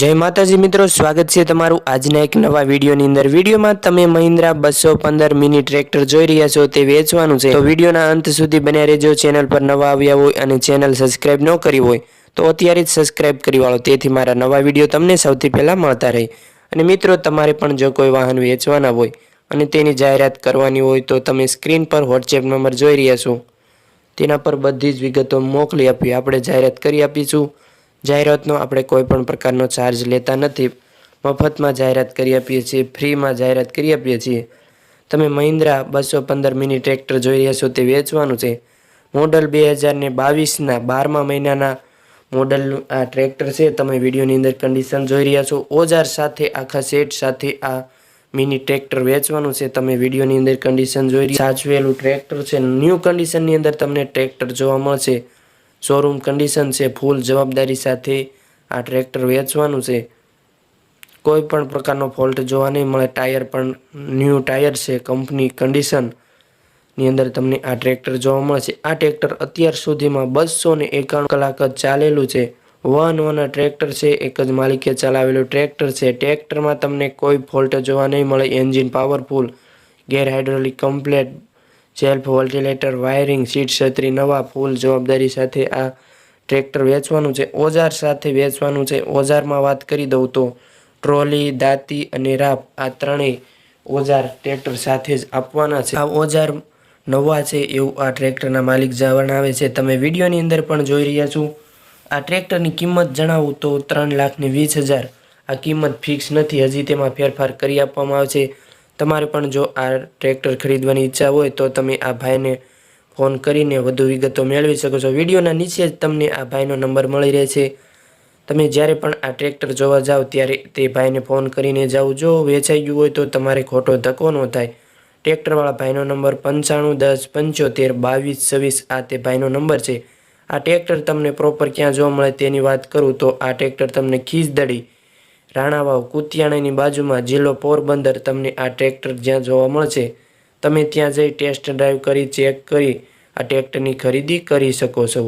જય માતાજી મિત્રો, સ્વાગત છે તમારું આજના એક નવા વિડીયોની અંદર. વિડીયોમાં તમે મહિન્દ્રા બસો પંદર મિની ટ્રેક્ટર જોઈ રહ્યા છો, તે વેચવાનું છે. તો વિડીયોના અંત સુધી બન્યા રહેજો, ચેનલ પર નવા આવ્યા હોય અને ચેનલ સબસ્ક્રાઇબ ન કરી હોય, તો અત્યારે જ સબસ્ક્રાઇબ કરી વાળો. તેથી મારા નવા વીડિયો તમને સૌથી પહેલાં મળતા રહે. અને મિત્રો, તમારે પણ જો કોઈ વાહન વેચવાના હોય અને તેની જાહેરાત કરવાની હોય, તો તમે સ્ક્રીન પર વોટ્સએપ નંબર જોઈ રહ્યા છો. તેના પર બધી જ વિગતો મોકલી આપી, આપણે જાહેરાત કરી આપીશું. જાહેરાતનો આપણે કોઈ પણ પ્રકારનો ચાર્જ લેતા નથી. મફતમાં જાહેરાત કરી આપીએ છીએ, ફ્રીમાં જાહેરાત કરી આપીએ છીએ. તમે મહિન્દ્રા બસો પંદર મિની ટ્રેક્ટર જોઈ રહ્યા છો તે વેચવાનું છે. મોડલ બે હજારને બાવીસના બારમા મહિનાના મોડલનું આ ટ્રેક્ટર છે. તમે વિડીયોની અંદર કન્ડિશન જોઈ રહ્યા છો. ઓજાર સાથે, આખા સેટ સાથે આ મિની ટ્રેક્ટર વેચવાનું છે. તમે વિડીયોની અંદર કન્ડિશન જોઈ રહ્યા સાચવેલું ટ્રેક્ટર છે. ન્યૂ કન્ડિશનની અંદર તમને ટ્રેક્ટર જોવા મળશે. શોરૂમ કન્ડિશન છે, ફૂલ જવાબદારી સાથે આ ટ્રેક્ટર વેચવાનું છે. કોઈ પણ પ્રકારનો ફોલ્ટ જોવા નહીં મળે ટાયર પણ ન્યૂ ટાયર છે કંપની કન્ડિશનની અંદર તમને આ ટ્રેક્ટર જોવા મળશે. આ ટ્રેક્ટર અત્યાર સુધીમાં બસો ને એકાણું કલાક જ ચાલેલું છે. વન વન ટ્રેક્ટર છે, એક જ માલિકે ચલાવેલું ટ્રેક્ટર છે. ટ્રેક્ટરમાં તમને કોઈ ફોલ્ટ જોવા નહીં મળે engine powerful gear hydraulic complete self વોલ્ટિલેટર, wiring, seat છત્રી, નવા ફૂલ જવાબદારી સાથે આ ટ્રેક્ટર વેચવાનું છે. ઓજાર સાથે વેચવાનું છે. ઓજારમાં વાત કરી દઉં તો ટ્રોલી, દાંતી અને રાપ આ ત્રણેય ઓજાર ટ્રેક્ટર સાથે જ આપવાના છે. આ ઓજાર નવા છે એવું આ ટ્રેક્ટરના માલિક જણાવે છે. તમે વિડીયોની અંદર પણ જોઈ રહ્યા છો. આ ટ્રેક્ટરની કિંમત જણાવું તો ત્રણ લાખની વીસ હજાર. આ કિંમત ફિક્સ નથી. હજી તેમાં ફેરફાર કરી આપવામાં આવશે. તમારે પણ જો આ ટ્રેક્ટર ખરીદવાની ઈચ્છા હોય તો તમે આ ભાઈને ફોન કરીને વધુ વિગતો મેળવી શકો છો. વિડીયોના નીચે જ તમને આ ભાઈનો નંબર મળી રહેશે. તમે જ્યારે પણ આ ટ્રેક્ટર જોવા જાઓ ત્યારે તે ભાઈને ફોન કરીને જાઓ. જો વેચાઈ ગયું હોય તો તમારે ખોટો ધક્કો ન થાય. ટ્રેક્ટરવાળા ભાઈનો નંબર પંચાણું, દસ, પંચોતેર, બાવીસ, છવ્વીસ આ તે ભાઈનો નંબર છે. આ ટ્રેક્ટર તમને પ્રોપર ક્યાં જોવા મળે તેની વાત કરું તો આ ટ્રેક્ટર તમને ખીજદડી રાણાવાવ કુતિયાણાની બાજુમાં જિલ્લો પોરબંદર તમને આ ટ્રેક્ટર જ્યાં જોવા મળશે. તમે ત્યાં જઈ ટેસ્ટ ડ્રાઈવ કરી ચેક કરી, આ ટ્રેક્ટરની ખરીદી કરી શકો છો.